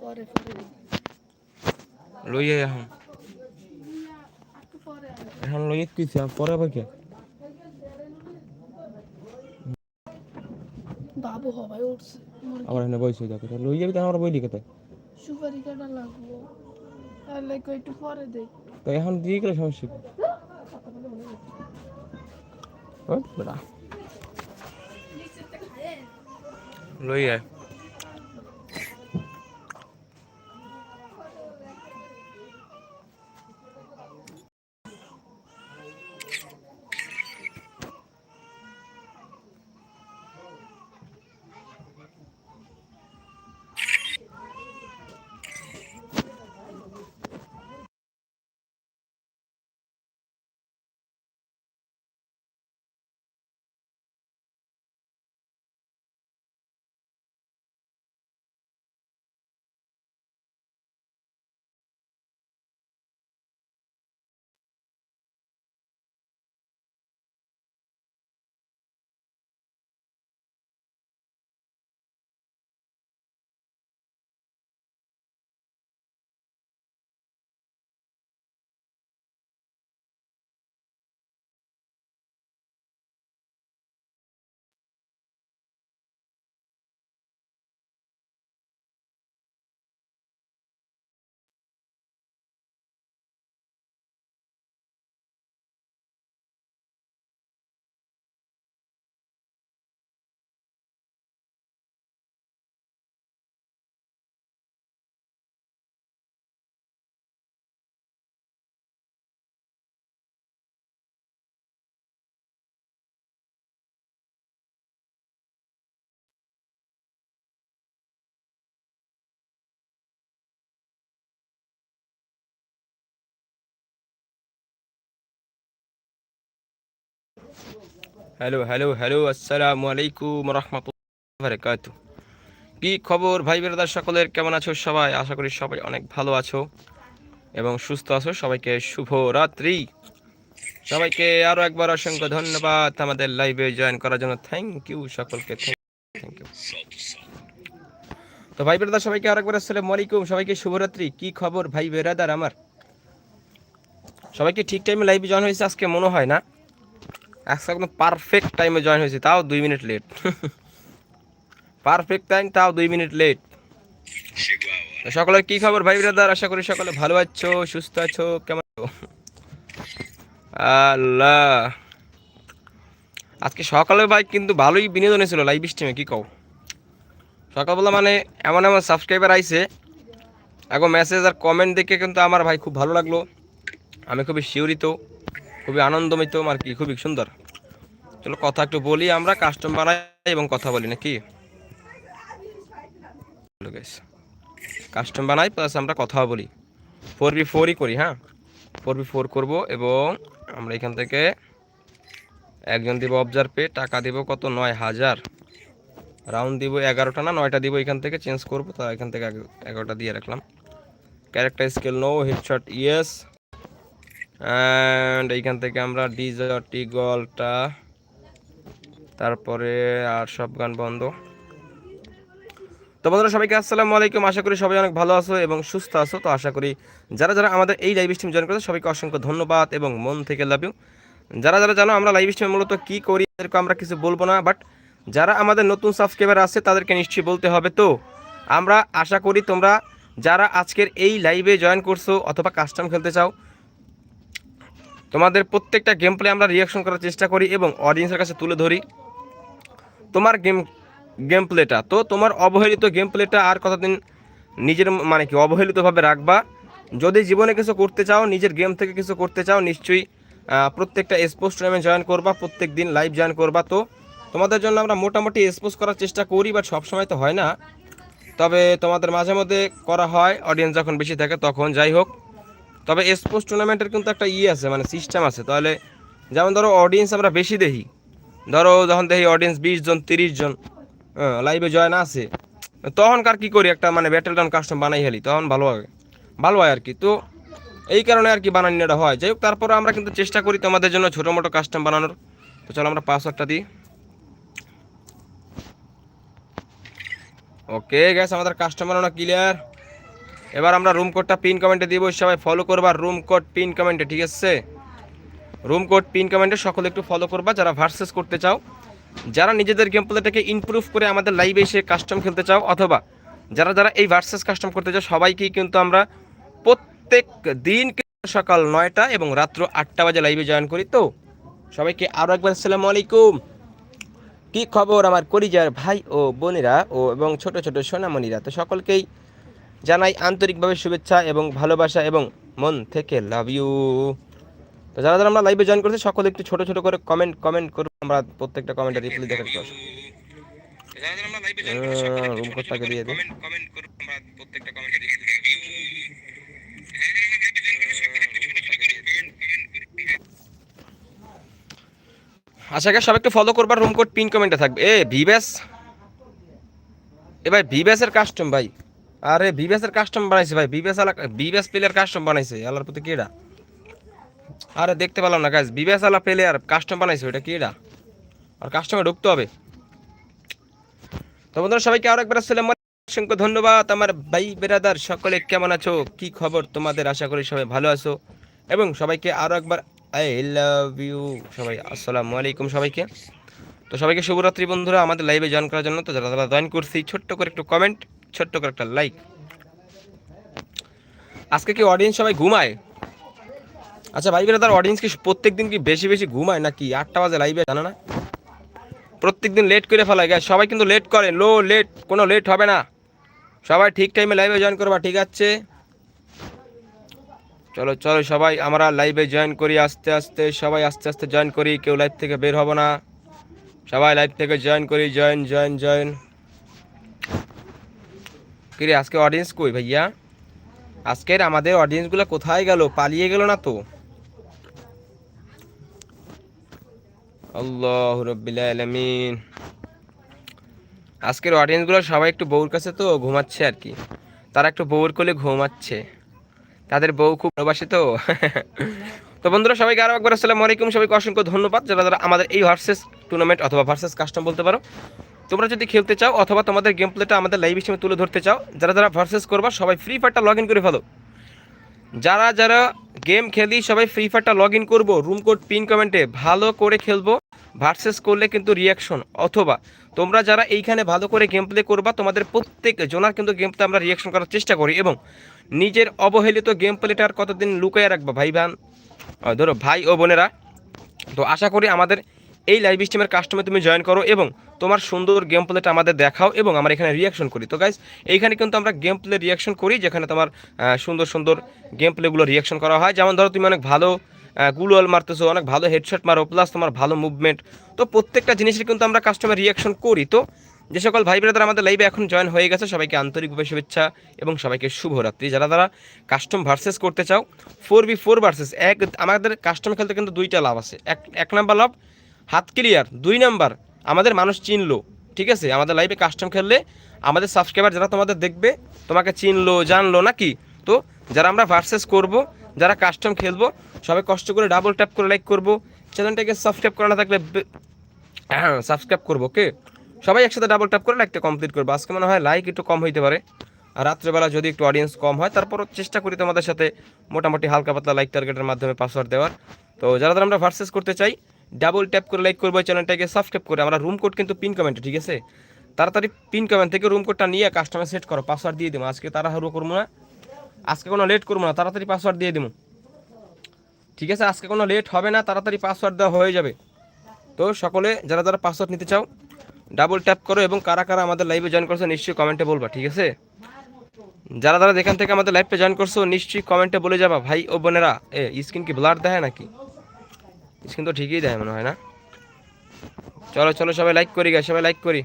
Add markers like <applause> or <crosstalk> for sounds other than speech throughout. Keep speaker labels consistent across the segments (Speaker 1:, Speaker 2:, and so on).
Speaker 1: পরে পরে
Speaker 2: লইয়ে এখন। এখন লইয়ে কইছে পরে আবার কে?
Speaker 1: বাবু হবাই উঠছে মুরগি।
Speaker 2: আমার এখানে বইছে দেখো লইয়ে যাবি তাহলে আমার বইলি কোথায়?
Speaker 1: সুপারি কাটা লাগবো। তাহলে একটু পরে দেই।
Speaker 2: তো এখন দিয়ে গেলে সমস্যা কি? লই আয়। হ্যালো হ্যালো হ্যালো আসসালামু আলাইকুম রহমতুল্লাহ কি খবর, ভাই বেরদার সকলের? কেমন আছো সবাই? আশা করি সবাই অনেক ভালো আছো এবং সুস্থ আছো। সবাইকে শুভ রাত্রি। সবাইকে আরও একবার অসংখ্য ধন্যবাদ আমাদের লাইভে জয়েন করার জন্য। থ্যাংক ইউ সকলকে থ্যাংক ইউ তো ভাই বেরাদার, সবাইকে আরেকবার আসসালামু আলাইকুম। সবাইকে শুভরাত্রি কি খবর, ভাই বেরাদার আমার? সবাইকে ঠিক টাইমে লাইভে জয়েন হয়েছে, আজকে মনে হয় না। একদম পারফেক্ট টাইমে জয়েন হয়েছে, তাও দুই মিনিট লেট পারফেক্ট টাইম তাও দুই মিনিট লেট সকলের কি খবর? ভাই ব্রাদার আশা করি সকলে ভালো আছো, সুস্থ আছো, কেমন আল্লাহ। আজকে সকালে ভাই কিন্তু ভালোই বিনোদন ছিল লাইভ স্ট্রিমে কি কও? সকালবেলা মানে এমন এমন সাবস্ক্রাইবার আইছে, এখন মেসেজ আর কমেন্ট দেখে কিন্তু আমার ভাই খুব ভালো লাগল। আমি খুবই শিউরিত। খুবই আনন্দমিত আর কি, খুবই সুন্দর। চলো কথা একটু বলি আমরা কাস্টম বানাই এবং কথা বলি, নাকি? কাস্টম বানাই প্লাস আমরা কথা বলি। ফোর বি ফোরই করি হ্যাঁ? ফোর বি ফোর করব এবং আমরা এখান থেকে একজন দিব অবজার পে টাকা দিব কত? নয় হাজার। রাউন্ড দিব এগারোটা না? নয়টা দিব এখান থেকে চেঞ্জ করব, তা এখান থেকে এগারোটা দিয়ে রাখলাম। Character scale no headshot yes and এইখান থেকে আমরা ডিজার্টি গলটা তারপরে আর সব গান বন্ধ। তো বন্ধুরা সবাইকে আসসালামু আলাইকুম। আশা করি সবাই অনেক ভালো আছো এবং সুস্থ আছো। তো আশা করি যারা যারা আমাদের এই লাইভ স্ট্রিম জয়েন করেছে, সবাইকে অসংখ্য ধন্যবাদ এবং মন থেকে লাভ ইউ যারা যারা জানো আমরা লাইভ স্ট্রিমে মূলত কী করি এরকম আমরা কিছু বলব না বাট যারা আমাদের নতুন সাবস্ক্রাইবার আছে, তাদেরকে নিশ্চয়ই বলতে হবে তো। আমরা আশা করি তোমরা যারা আজকের এই লাইভে জয়েন করছ অথবা কাস্টম খেলতে চাও তোমাদের প্রত্যেকটা গেম প্লে আমরা রিয়াকশন করার চেষ্টা করি এবং অডিয়েন্সের কাছে তুলে ধরি। তোমার গেম গেম প্লেটা তো তোমার অবহেলিত গেম প্লেটা আর কতদিন নিজের মানে কি, অবহেলিতভাবে রাখবা? যদি জীবনে কিছু করতে চাও, নিজের গেম থেকে কিছু করতে চাও, নিশ্চয়ই প্রত্যেকটা স্পোর্টস টুর্নামেন্ট জয়েন করবা, প্রত্যেক দিন লাইভ জয়েন করবা। তো তোমাদের জন্য আমরা মোটামুটি এক্সপোজ করার চেষ্টা করি বাট সবসময় তো হয় না। তবে তোমাদের মাঝে মধ্যে করা হয় অডিয়েন্স যখন বেশি থাকে, তখন যাই হোক। তবে স্পোর্টস টুর্নামেন্টের কিন্তু একটা ই আছে মানে সিস্টেম আছে। তাহলে যেমন ধরো অডিয়েন্স আমরা বেশি দেখি। ধরো যখন দেখি অডিয়েন্স বিশ জন, তিরিশ জন লাইভে জয়েন আছে তখন কার কি করি একটা মানে ব্যাটেল ডাউন কাস্টম বানাই হেলি তখন ভালো হয় ভালো হয় আর কি তো এই কারণে আর কি বানানোটা হয়। যাই হোক, তারপরে আমরা কিন্তু চেষ্টা করি তোমাদের জন্য ছোটো মোটো কাস্টম বানানোর। তো চলো আমরা পাসওয়ার্ডটা দিই। ওকে গ্যাস আমাদের কাস্টম বানানো ক্লিয়ার এবার আমরা রুম কোডটা পিন কমেন্টে দিব, সবাই ফলো করবা রুম কোড পিন কমেন্টে ঠিক আছে? রুম কোড পিন কমেন্টে সকলে একটু ফলো করবা, যারা ভার্সেস করতে চাও। যারা নিজেদের গেম প্লেটাকে ইমপ্রুভ করে আমাদের লাইভে এসে কাস্টম খেলতে চাও, অথবা যারা যারা এই ভার্সেস কাস্টম করতে চাও, সবাইকেই কিন্তু আমরা প্রত্যেক দিন সকাল নয়টা এবং রাত্র আটটা বাজে লাইভে জয়েন করি। তো, সবাইকে আরও একবার সালাম আলাইকুম। কি খবর আমার কলিজার ভাই ও বোনেরা ও এবং ছোট ছোট সোনামণিরা? তো সকলকেই জানাই আন্তরিকভাবে শুভেচ্ছা এবং ভালোবাসা এবং মন থেকে লাভ ইউ তো যারা যারা আমরা লাইভে জয়েন করছি সকলে একটু ছোট ছোট করে কমেন্ট কমেন্ট করব আমরা প্রত্যেকটা কমেন্টে রিপ্লাই দেখার চেষ্টা রুম কোডটাকে দিয়ে দিই আচ্ছা আগে সব একটু ফলো করবার রুম কোড পিন কমেন্টে থাকবে। এ ভিভ্যাস এ ভাই ভিভ্যাসের কাস্টম ভাই। আরে ভিভ্যাসের কাস্টম বানাইছে ভাই ভিভ্যাস আলা ভিভ্যাস প্লেয়ার কাস্টম বানাইছে, আল্লাহর প্রতি কি এটা আরে দেখতে পেলাম না গাইজ ভিভ্যাস আলা প্লেয়ার কাস্টম বানাইছে ওটা কি এটা আর কাস্টমে ঢুকতে হবে। তো বন্ধুরা, সবাইকে আরও একবার আসসালামু। অসংখ্য ধন্যবাদ। আমার ভাই বেরাদার সকলে কেমন আছো? কি খবর তোমাদের? আশা করি সবাই ভালো আছো। এবং সবাইকে আরও একবার আই লাভ ইউ সবাই, আসসালামু আলাইকুম সবাইকে। তো সবাইকে শুভরাত্রি বন্ধুরা, আমাদের লাইভে জয়েন করার জন্য। তো যারা যারা জয়েন করছি, ছোট্ট করে একটু কমেন্ট ছোট্ট করে একটা লাইক আজকে কি অডিয়েন্স সবাই ঘুমায়? আচ্ছা ভাই বেরাদার অডিয়েন্স কি প্রত্যেক দিন কি বেশি বেশি ঘুমায় নাকি আটটা বাজে লাইভে জানো না? প্রত্যেক দিন লেট করে ফেলায় গাছ সবাই কিন্তু লেট করে। লো লেট কোনো লেট হবে না। সবাই ঠিক টাইমে লাইভে জয়েন করবা, ঠিক আছে? চলো চলো সবাই, আমরা লাইভে জয়েন করি, আস্তে আস্তে। সবাই আস্তে আস্তে জয়েন করি। কেউ লাইভ থেকে বের হব না। সবাই লাইভ থেকে জয়েন করি জয়েন জয়েন জয়েন কিরে, আজকে অডিয়েন্স কই ভাইয়া? আজকের আমাদের অডিয়েন্সগুলো কোথায় গেল? পালিয়ে গেল না তো? আল্লাহ রব্বিল আজকের অডিয়েন্সগুলো সবাই একটু বউর কাছে তো ঘুমাচ্ছে আর কি। তারা একটু বউর কোলে ঘুমাচ্ছে। তাদের বউ খুব ভালোবাসে তো? <laughs> তো বন্ধুরা, সবাইকে আরও একবার আসসালামু আলাইকুম। সবাইকে অসংখ্য ধন্যবাদ। যারা যারা আমাদের এই ভার্সেস টুর্নামেন্ট অথবা ভার্সেস কাস্টম বলতে পারো, তোমরা যদি খেলতে চাও অথবা তোমাদের গেম প্লেটা আমাদের লাইভ হিসেবে তুলে ধরতে চাও, যারা যারা ভার্সেস করবা, সবাই ফ্রি ফায়ারটা লগ ইন করে ফেলো। যারা যারা গেম খেলি, সবাই ফ্রি ফায়ারটা লগ ইন করব। রুম কোড পিন কমেন্টে ভালো করে খেলব। ভার্সেস করলে কিন্তু রিয়াকশন অথবা তোমরা যারা এইখানে ভালো করে গেম প্লে করবা, তোমাদের প্রত্যেক জনার কিন্তু গেম প্লে আমরা রিয়াকশন করার চেষ্টা করি এবং নিজের অবহেলিত গেম প্লেটার কতদিন লুকিয়ে রাখবা ভাই ভান ধরো ভাই ও বোনেরা, তো আশা করি আমাদের এই লাইভ স্ট্রিমের কাস্টমে তুমি জয়েন করো এবং তোমার সুন্দর গেম প্লেটা আমাদের দেখাও এবং আমরা এখানে রিয়াকশন করি। তো গাইজ এইখানে কিন্তু আমরা গেম প্লে রিয়াকশন করি, যেখানে তোমার সুন্দর সুন্দর গেম প্লেগুলো রিয়াকশন করা হয়। যেমন ধরো তুমি অনেক ভালো গুলোয়াল মারতেছো, অনেক ভালো হেডশট মারো প্লাস তোমার ভালো মুভমেন্ট তো প্রত্যেকটা জিনিসের কিন্তু আমরা কাস্টমার রিয়াকশন করি। তো যে সকল ভাই ব্রাদার আমাদের লাইভে এখন জয়েন হয়ে গেছে, সবাইকে আন্তরিকভাবে শুভেচ্ছা এবং সবাইকে শুভরাত্রি। যারা যারা কাস্টম ভার্সেস করতে চাও ফোর বি ফোর ভার্সেস এক, আমাদের কাস্টম খেলতে কিন্তু দুইটা লাভ আছে। এক এক নাম্বার লাভ, হাত ক্লিয়ার দুই নাম্বার আমাদের মানুষ চিনলো, ঠিক আছে? আমাদের লাইভে কাস্টম খেললে আমাদের সাবস্ক্রাইবার যারা তোমাদের দেখবে, তোমাকে চিনলো, জানলো নাকি? তো যারা আমরা ভার্সেস করব, যারা কাস্টম খেলব, সবাই কষ্ট করে ডাবল ট্যাপ করে লাইক করব চ্যানেলটাকে সাবস্ক্রাইব করা না থাকলে সাবস্ক্রাইব করব ওকে সবাই একসাথে ডাবল ট্যাপ করে লাইকটা কমপ্লিট করব। আজকে মনে হয় লাইক একটু কম হইতে পারে। আর রাত্রেবেলা যদি একটু অডিয়েন্স কম হয়, তারপরও চেষ্টা করি তোমাদের সাথে মোটামুটি হালকা পাতলা লাইক টার্গেটের মাধ্যমে পাসওয়ার্ড দেওয়ার। তো যারা যারা আমরা ভার্সেস করতে চাই ডাবল ট্যাপ করে লাইক করব চ্যানেলটাকে সাবস্ক্রাইব করে। আমরা রুম কোড কিন্তু পিন কমেন্টে ঠিক আছে? তাড়াতাড়ি পিন কমেন্ট থেকে রুম কোডটা নিয়ে কাস্টমার সেট করো পাসওয়ার্ড দিয়ে দেবো। আজকে তাড়াহুড়ো করব না। আজকে কোনো লেট করব না, তাড়াতাড়ি পাসওয়ার্ড দিয়ে দেবো। ঠিক আছে? আজকে কোনো লেট হবে না, তাড়াতাড়ি পাসওয়ার্ড দেওয়া হয়ে যাবে। তো সকলে যারা যারা পাসওয়ার্ড নিতে চাও ডাবল ট্যাপ করো এবং কারা কারা আমাদের লাইভে জয়েন করছ নিশ্চয়ই কমেন্টে বলবা, ঠিক আছে? যারা যারা যেখান থেকে আমাদের লাইভে জয়েন করছ নিশ্চয়ই কমেন্টে বলে যাবা, ভাই ও বোনেরা, এ স্ক্রিন কি ব্লার দেয় নাকি? স্ক্রিন তো ঠিকই দেয় মনে হয় না? চলো চলো, সবাই লাইক করি গে সবাই লাইক করি।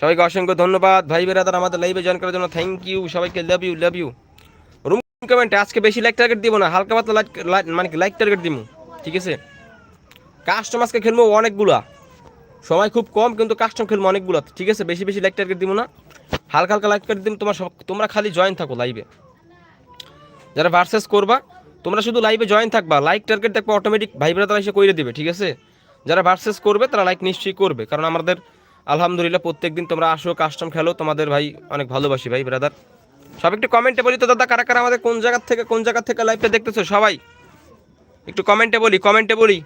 Speaker 2: সবাইকে অসংখ্য ধন্যবাদ। ভাই বেরাদার আমাদের লাইভে জয়েন করার জন্য থ্যাংক ইউ সবাইকে love you love you room কমেন্টে আজকে বেশি লাইক টার্গেট দিব না, হালকা পাতলা লাইক মানে লাইক টার্গেট দিব ঠিক আছে? কাস্টম আজকে খেলব অনেকগুলা। সময় খুব কম, কিন্তু কাস্টম খেলব অনেকগুলো, ঠিক আছে? বেশি বেশি লাইক টার্গেট দিব না। হালকা হালকা লাইক টার্গেট দিব, তোমার তোমরা খালি জয়েন থাকো লাইভে যারা ভার্সেস করবা, তোমরা শুধু লাইভে জয়েন থাকবা লাইক টার্গেট দেখবা অটোমেটিক ভাই ব্রাদার এসে করে দেবে, ঠিক আছে? যারা ভার্সেস করবে, তারা লাইক নিশ্চয়ই করবে, কারণ আমাদের আলহামদুলিল্লাহ প্রত্যেক দিন তোমরা আসো কাস্টম খেলো, তোমাদের ভাই অনেক ভালোবাসি ভাই ব্রাদার সব একটু কমেন্টে বলি তো, দাদা, কারা কারা আমাদের কোন জায়গার থেকে কোন জায়গা থেকে লাইভটা দেখতেছো? সবাই। একটু কমেন্টে বলি কমেন্টে বলি।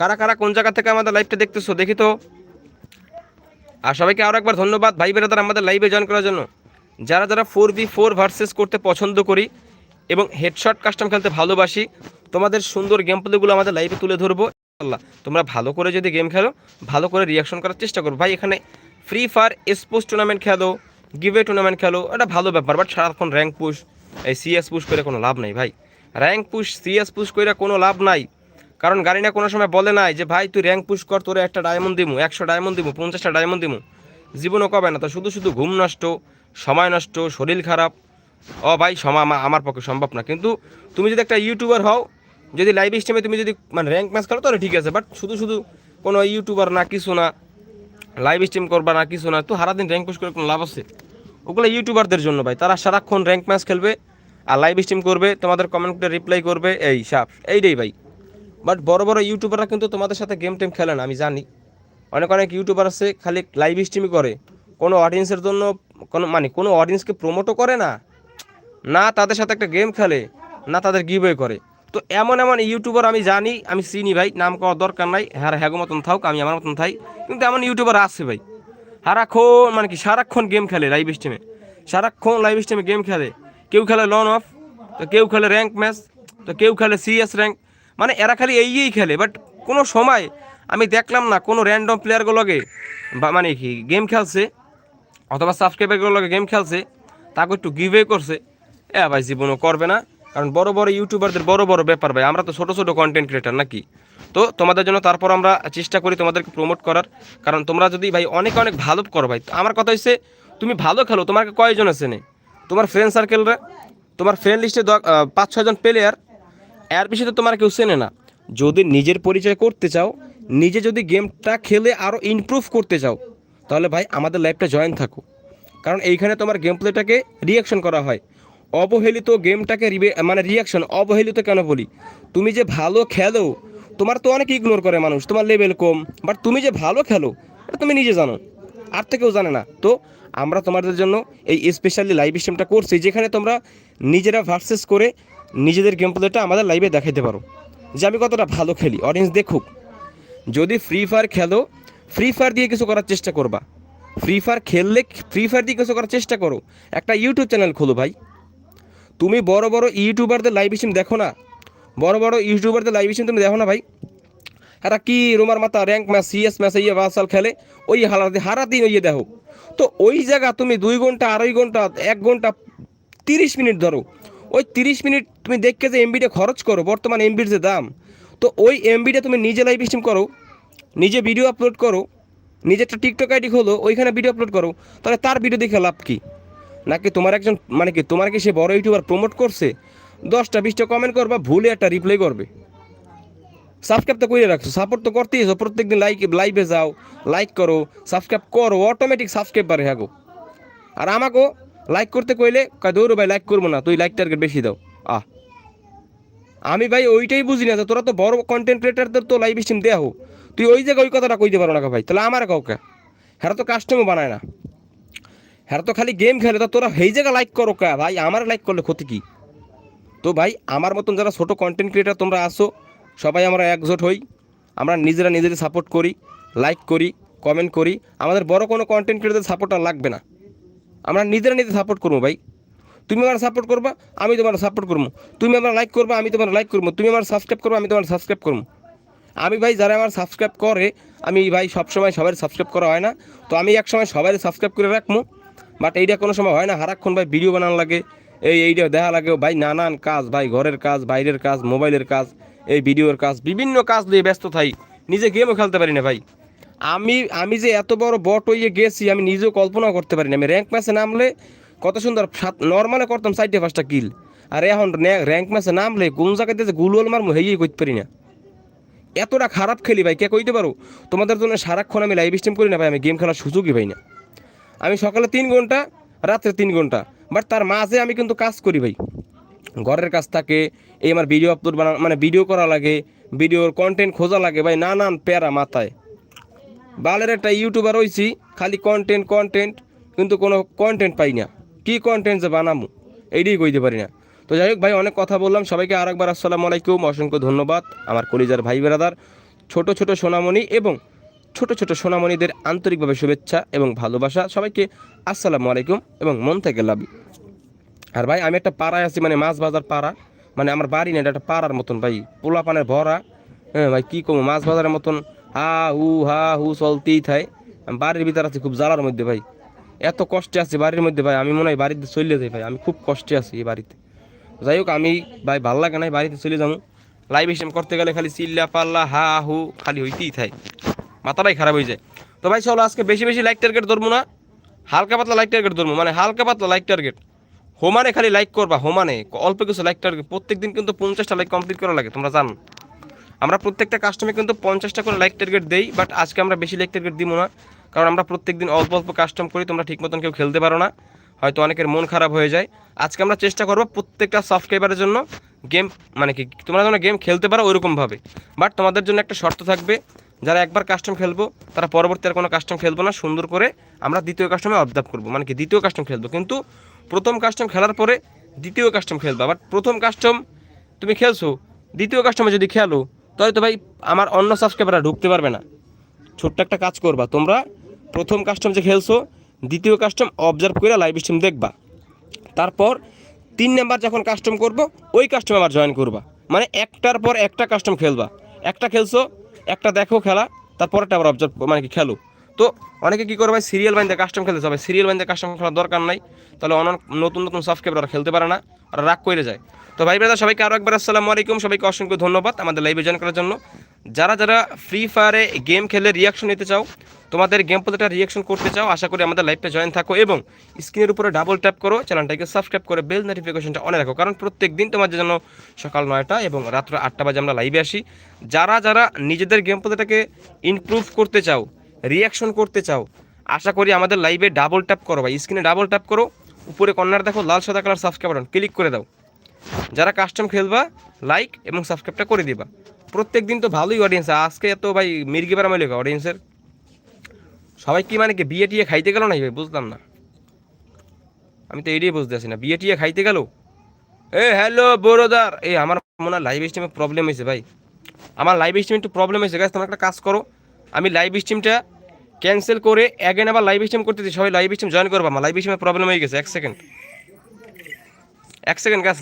Speaker 2: কারা কারা কোন জায়গা থেকে আমাদের লাইভটা দেখতেছো, দেখি তো। আর সবাইকে আরও একবার ধন্যবাদ, ভাই বেরাদার আমাদের লাইভে জয়েন করার জন্য। যারা যারা ফোর বি ফোর ভার্সেস করতে পছন্দ করি এবং হেডশট কাস্টম খেলতে ভালোবাসি, তোমাদের সুন্দর গেম প্লেগুলো আমাদের লাইভে তুলে ধরবো। আল্লাহ তোমরা ভালো করে যদি গেম খেলো, ভালো করে রিয়াকশন করার চেষ্টা করো। ভাই, এখানে ফ্রি ফায়ার স্পোর্টস টুর্নামেন্ট খেলো গিভে টুর্নামেন্ট খেলো, এটা ভালো ব্যাপার বাট সারাক্ষণ র্যাঙ্ক পুশ এই সিএস পুশ করে কোনো লাভ নাই, ভাই। র্যাঙ্ক পুশ সিএস পুশ করে কোনো লাভ নাই। কারণ গাড়ি না কোনো সময় বলে নাই যে, ভাই, তুই র্যাঙ্ক পুশ কর, তোরে একটা ডায়মন্ড দিমু, একশো ডায়মন্ড দিমু, পঞ্চাশটা ডায়মন্ড দিমু। জীবনও কবে না, তো শুধু শুধু ঘুম নষ্ট, সময় নষ্ট, শরীর খারাপ। ও ভাই, সময় আমা- আমার পক্ষে সম্ভব না। কিন্তু তুমি যদি একটা ইউটিউবার হও, যদি লাইভ স্ট্রিমে তুমি যদি মানে র্যাঙ্ক ম্যাচ করো, তাহলে ঠিক আছে। বাট শুধু শুধু কোনো ইউটিউবার না, কিছু না লাইভ স্ট্রিম করবা না, কিছু না, তো সারাদিন র্যাঙ্ক পুশ করে কোনো লাভ আছে? ওগুলো ইউটিউবারদের জন্য ভাই। তারা সারাক্ষণ র্যাঙ্ক ম্যাচ খেলবে আর লাইভ স্ট্রিম করবে, তোমাদের কমেন্টে রিপ্লাই করবে। এই সাপ এইটাই ভাই। বাট বড় বড় ইউটিউবাররা কিন্তু তোমাদের সাথে গেম টেম খেলে না, আমি জানি। অনেক অনেক ইউটিউবার আছে, খালি লাইভ স্ট্রিমই করে। কোনো অডিয়েন্সের জন্য কোনো মানে কোনো অডিয়েন্সকে প্রমোটও করে না। না তাদের সাথে একটা গেম খেলে, না তাদের গিভওয়ে করে। তো এমন এমন ইউটিউবার আমি জানি, আমি চিনি ভাই, নাম করার দরকার নাই। হ্যাঁ হ্যাগো মতন থাক, আমি আমার মতন থাই। কিন্তু এমন ইউটিউবার আছে ভাই। সারাক্ষণ মানে কি, সারাক্ষণ গেম খেলে লাইভ স্ট্রিমে সারাক্ষণ লাইভ স্ট্রিমে গেম খেলে। কেউ খেলে লন অফ তো কেউ খেলে র্যাঙ্ক ম্যাচ তো কেউ খেলে সিএস র্যাঙ্ক মানে এরা খালি এইই খেলে বাট কোনো সময় আমি দেখলাম না কোনো র্যান্ডম প্লেয়ারগুলোকে বা মানে কি গেম খেলছে, অথবা সাবস্ক্রাইবারগুলোকে গেম খেলছে, তাকে একটু গিভে করছে। এ ভাই, জীবনও করবে না, কারণ বড় বড় ইউটিউবারদের বড় বড় ব্যাপার ভাই, আমরা তো ছোট ছোট কন্টেন্ট ক্রিয়েটার নাকি? তো তোমাদের জন্য তারপর আমরা চেষ্টা করি তোমাদেরকে প্রমোট করার, কারণ তোমরা যদি ভাই অনেক অনেক ভালো করো ভাই আমার কথা হচ্ছে তুমি ভালো খেলো তোমাকে কয়জন আছে নে? তোমার ফ্রেন্ড সার্কেলরা তোমার ফ্রেন্ড লিস্টে পাঁচ ছয়জন প্লেয়ার এর বেশি তো তোমার কেউ চেনে না। যদি নিজের পরিচয় করতে চাও, নিজে যদি গেমটা খেলে আরও ইমপ্রুভ করতে চাও, তাহলে ভাই আমাদের লাইফটা জয়েন থাকো। কারণ এইখানে তোমার গেম প্লেটাকে রিয়াকশন করা হয়। অবহেলিত গেমটাকে মানে রিয়াকশন অবহেলিত কেন বলি? তুমি যে ভালো খেলো, তোমার তো অনেক ইগনোর করে মানুষ, তোমার লেভেল কম বাট তুমি যে ভালো খেলো, এটা তুমি নিজে জানো, আর তো কেউ জানে না। তো আমরা তোমাদের জন্য এই স্পেশালি লাইভ স্ট্রিমটা করছি, যেখানে তোমরা নিজেরা ভার্সেস করে নিজেদের গেম প্লেটা আমাদের লাইভে দেখাইতে পারো। যে আমি কতটা ভালো খেলি। অডিয়েন্স দেখুক। যদি ফ্রি ফায়ার খেলো ফ্রি ফায়ার দিয়ে কিছু করার চেষ্টা করবা। ফ্রি ফায়ার খেললে ফ্রি ফায়ার দিয়ে কিছু করার চেষ্টা করো। একটা ইউটিউব চ্যানেল খোলো ভাই। তুমি বড় বড় ইউটিউবারদের লাইভ স্ট্রিম দেখো না? বড় বড় ইউটিউবারদের লাইভ স্ট্রিম তুমি দেখো না ভাই? এরা কি রোমার মাথা র্যাঙ্ক ম্যাচ সিএস ম্যাচ ইয়ে বাসাল খেলে, ওই হালাতে হারা দিন ইয়ে দেখো। তো ওই জায়গা তুমি দুই ঘণ্টা, আড়াই ঘণ্টা, এক ঘণ্টা, তিরিশ মিনিট ধরো। ওই তিরিশ মিনিট তুমি দেখকে যে এমবিটা খরচ করো, বর্তমান এমবির যে দাম, তো ওই এমবিটা তুমি নিজে লাইভ স্ট্রিম করো, নিজে ভিডিও আপলোড করো, নিজে একটা টিকটক আইডি খোলো, ওইখানে ভিডিও আপলোড করো, তাহলে তার ভিডিও দেখে লাভ কি? নাকি তোমার একজন মানে কি, তোমার কি সে বড় ইউটিউবার প্রমোট করছে? দশটা, বিশটা কমেন্ট করবা, ভুলে একটা রিপ্লাই করবে। সাবস্ক্রাইব তো করে রাখছো সাপোর্ট তো করতেই আছো, প্রত্যেকদিন লাইক লাইভে যাও লাইক করো সাবস্ক্রাইব করো অটোমেটিক সাবস্ক্রাইব হ্যাঁ গো। আর আমাকেও লাইক করতে কইলে দৌড়ো ভাই লাইক করব না, তুই লাইক টার্গেট বেশি দাও। আহ। আমি ভাই ওইটাই বুঝি না তোরা তো বড় কন্টেন্ট ক্রিয়েটারদের তো লাইভ স্ট্রিম দেওয়া হোক। তুই ওই জায়গায় ওই কথাটা কইতে পারো না ভাই। তাহলে আমার কাউকে? হ্যাঁ তো কাস্টমও বানায় না। হ্যাঁ তো খালি গেম খেলে। তো তোরা সেই জায়গা লাইক করো কা ভাই। আমার লাইক করলে ক্ষতি কি? তো ভাই, আমার মতন যারা ছোট কন্টেন্ট ক্রিয়েটার তোমরা আসো, সবাই আমরা একজোট হই। আমরা নিজেরা নিজেদের সাপোর্ট করি লাইক করি কমেন্ট করি। আমাদের বড় কোনো কন্টেন্ট ক্রিয়েটারদের সাপোর্ট আর লাগবে না। আমরা নিজেরা নিজে সাপোর্ট করব ভাই। তুমি আমার সাপোর্ট করবা, আমি তোমার সাপোর্ট করব তুমি আমার লাইক করবা, আমি তোমার লাইক করব তুমি আমার সাবস্ক্রাইব করবা, আমি তোমার সাবস্ক্রাইব করব আমি ভাই যারা আমার সাবস্ক্রাইব করে, আমি ভাই সবসময় সবাই সাবস্ক্রাইব করা হয় না। তো আমি এক সময় সবাই সাবস্ক্রাইব করে রাখব বাট এইটা কোনো সময় হয় না। হারাক্ষণ ভাই ভিডিও বানানো লাগে, এই এইটা দেখা লাগে। ভাই নানান কাজ, ভাই ঘরের কাজ, বাইরের কাজ, মোবাইলের কাজ, এই ভিডিওর কাজ, বিভিন্ন কাজ নিয়ে ব্যস্ত থাই। নিজে গেমও খেলতে পারি না ভাই। আমি আমি যে এত বড় বট হয়ে গেছি, আমি নিজেও কল্পনা করতে পারি না। আমি র্যাঙ্ক ম্যাচে নামলে কত সুন্দর সাত নর্মালে করতাম সাইডে পাঁচটা কিল আর এখন র্যাঙ্ক ম্যাচে নামলে কোন জায়গাতে যে গুলওয়াল মারমু হেই করতে পারি না। এতটা খারাপ খেলি ভাই, কে কইতে পারো? তোমাদের জন্য সারাক্ষণ আমি লাইভ স্ট্রিম করি না ভাই, আমি গেম খেলার সুযোগই পাই না। আমি সকালে তিন ঘণ্টা, রাত্রে তিন ঘণ্টা। বাট তার মাঝে আমি কিন্তু কাজ করি ভাই। ঘরের কাজ থাকে, এই আমার ভিডিও আপলোড বানা মানে ভিডিও করা লাগে ভিডিওর কন্টেন্ট খোঁজা লাগে ভাই, নানান প্যারা মাথায়। বালের একটা ইউটিউবার হইছি খালি কন্টেন্ট কন্টেন্ট কিন্তু কোনো কন্টেন্ট পাই না। কী কন্টেন্ট যে বানামু, এইটাই কইতে পারি না। তো যাই হোক ভাই, অনেক কথা বললাম। সবাইকে আরেকবার আসসালামু আলাইকুম। অসংখ্য ধন্যবাদ। আমার কলিজার ভাই বেরাদার, ছোট ছোট সোনামণি এবং ছোট ছোট সোনামণিদের আন্তরিকভাবে শুভেচ্ছা এবং ভালোবাসা। সবাইকে আসসালামু আলাইকুম এবং মন থেকে লাভি। আর ভাই, আমি একটা পাড়ায় আছি মানে মাছ বাজার পাড়া। মানে আমার বাড়ি না, এটা একটা পাড়ার মতন ভাই পোলা পানের ভরা। হ্যাঁ ভাই, কী কমু, মাছ বাজারের মতন। হা, হু হা, হু, চলতেই থাই। বাড়ির ভিতরে আছি, খুব জ্বালার মধ্যে ভাই। এত কষ্টে আছি বাড়ির মধ্যে ভাই, আমি মনে হয় বাড়িতে চলে যাই ভাই, আমি খুব কষ্টে আছি এই বাড়িতে। যাই হোক, আমি ভাই ভালো লাগে নাই বাড়িতে চলে যাব। লাইভ স্ট্রিম করতে গেলে খালি চিল্লা পাল্লা, হা, হু, খালি হইতেই থাকে। মাথাটাই খারাপ হয়ে যায়। তো ভাই, চলো আজকে বেশি বেশি লাইক টার্গেট ধরবো না। হালকা পাতলা লাইক টার্গেট ধরবো মানে হালকা পাতলা লাইক টার্গেট হোমানে খালি লাইক করবা, হোমানে। অল্প কিছু লাইক টার্গেট প্রত্যেক দিন কিন্তু পঞ্চাশটা লাইক কমপ্লিট করা লাগে, তোমরা জানো। আমরা প্রত্যেকটা কাস্টমে কিন্তু পঞ্চাশটা করে লাইক টার্গেট দেই বাট আজকে আমরা বেশি লাইক টার্গেট দিব না। কারণ আমরা প্রত্যেক দিন অল্প অল্প কাস্টম করি, তোমরা ঠিক মতন কেউ খেলতে পারো না। হয়তো অনেকের মন খারাপ হয়ে যায়। আজকে আমরা চেষ্টা করব প্রত্যেকটা সাবস্ক্রাইবারের জন্য গেম মানে কি, তোমরা যেন গেম খেলতে পারো ওইরকমভাবে। বাট তোমাদের জন্য একটা শর্ত থাকবে, যারা একবার কাস্টম খেলব, তারা পরবর্তী আর কোনো কাস্টম খেলব না, সুন্দর করে আমরা দ্বিতীয় কাস্টমে অবজার্ভ করব। মানে কি, দ্বিতীয় কাস্টম খেলব। কিন্তু প্রথম কাস্টম খেলার পরে দ্বিতীয় কাস্টম খেলবা। বাট প্রথম কাস্টম তুমি খেলছো, দ্বিতীয় কাস্টমে যদি খেলো, তাহলে তো ভাই আমার অন্য সাবস্ক্রাইবাররা ঢুকতে পারবে না। ছোট্ট একটা কাজ করবা। তোমরা প্রথম কাস্টম যে খেলছো, দ্বিতীয় কাস্টম অবজার্ভ করে লাইভ স্ট্রিম দেখবা। তারপর তিন নাম্বার যখন কাস্টম করব, ওই কাস্টম আবার জয়েন করবা। মানে একটার পর একটা কাস্টম খেলবা। একটা খেলছো, একটা দেখো খেলা তারপরটা আবার অবজার্ভ মানে কি খেলো। তো অনেকে কী করবে সিরিয়াল বাইন্দে কাস্টম খেলতে হবে সিরিয়াল বাইন্দে কাস্টম খেলার দরকার নাই। তাহলে অনেক নতুন নতুন সাবস্ক্রাইবার খেলতে পারে না, আর রাগ করে যায়। তো ভাই ব্রাদার, সবাইকে আরও একবার আসসালামু আলাইকুম। সবাইকে অসংখ্য ধন্যবাদ আমাদের লাইভে জয়েন করার জন্য। যারা যারা ফ্রি ফায়ারে গেম খেলে রিয়াকশন নিতে চাও তোমাদের গেম প্লেটা রিয়াকশন করতে চাও, আশা করি আমাদের লাইভে জয়েন থাকো এবং স্ক্রিনের উপরে ডাবল ট্যাপ করো চ্যানেলটাকে সাবস্ক্রাইব করে বেল নোটিফিকেশনটা অনে রাখো। কারণ প্রত্যেক দিন তোমাদের জন্য সকাল নয়টা এবং রাত্র আটটা বাজে আমরা লাইভে আসি। যারা যারা নিজেদের গেম প্লেটাকে ইমপ্রুভ করতে চাও রিয়াকশন করতে চাও, আশা করি আমাদের লাইভে ডাবল ট্যাপ করো বা স্ক্রিনে ডাবল ট্যাপ করো, উপরে কর্নার দেখো লাল, সাদা কালার সাবস্ক্রাইব বাটন ক্লিক করে দাও। যারা কাস্টম খেলবা লাইক এবং সাবস্ক্রাইবটা করে দিবা। প্রত্যেক দিন তো ভালোই অডিয়েন্স আজকে এত ভাই মির্গি বারামাই লেখা অডিয়েন্সের সবাই কি মানে কি, বিয়ে টিয়ে খাইতে গেল না ভাই? বুঝলাম না। আমি তো এটাই বুঝতে পারছি না। বিয়ে টিয়ে খাইতে গেল? এ হ্যালো বড়োদার এই আমার মনে হয় লাইভ স্ট্রিমে প্রবলেম হয়েছে ভাই। আমার লাইভ স্ট্রিমে একটু প্রবলেম হয়েছে গাছ তোমার একটা কাজ করো। আমি লাইভ স্ট্রিমটা ক্যান্সেল করে অ্যাগেন আবার লাইভ স্ট্রিম করতেছি। সবাই লাইভ স্ট্রিম জয়েন করব। আমার লাইভ স্ট্রিমে প্রবলেম হয়ে গেছে। এক সেকেন্ড এক সেকেন্ড গাছ